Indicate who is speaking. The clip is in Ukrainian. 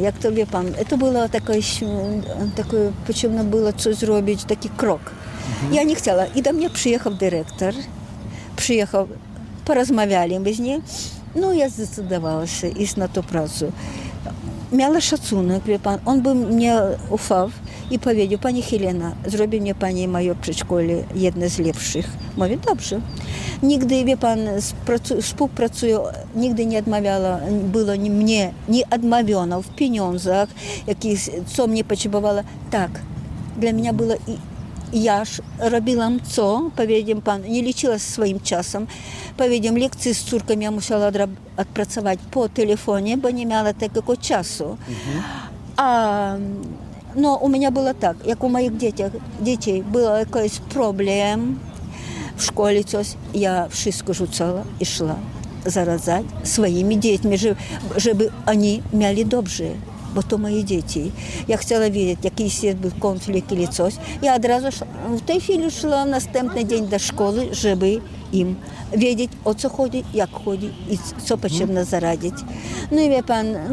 Speaker 1: як то wie pan, to było takie, takie potrzebne było coś zrobić, taki krok. Ja nie chciała. I do mnie przyjechał dyrektor, przyjechał, porozmawiali z nim, no ja zdecydowała się iść na tą pracę. Miała szacunek, wie pan, on by mnie ufał i powiedział, pani Helena, zrobi mnie pani moje przedszkole jedne z lepszych. Mówię, dobrze. Nigdy, wie pan, współpracuję, nigdy nie odmawiała, było ni- mnie nie odmawiano w pieniądzach, jakieś, co mnie potrzebowała. Tak, dla mnie było i ja ж co, powiedział pan, nie liczyła swoim czasem. Powiedział, lekcje z córką ja musiała odrab- odpracować po telefonie, bo nie miała takiego czasu. A no, у меня было так, як у моїх дітях, дітей був якийсь проблем в школі, щось, я wszystko rzucала і йшла заразати своїми дітьми, щоб, вони мали добре. Бо то мої діти. Я хотіла бачити, якийсь є був конфлікт чи щось. Я одразу в той хвилі йшла в наступний день до школи, щоб їм o co chodzi, jak chodzi i co potrzebne zaradzić. No i wie pan,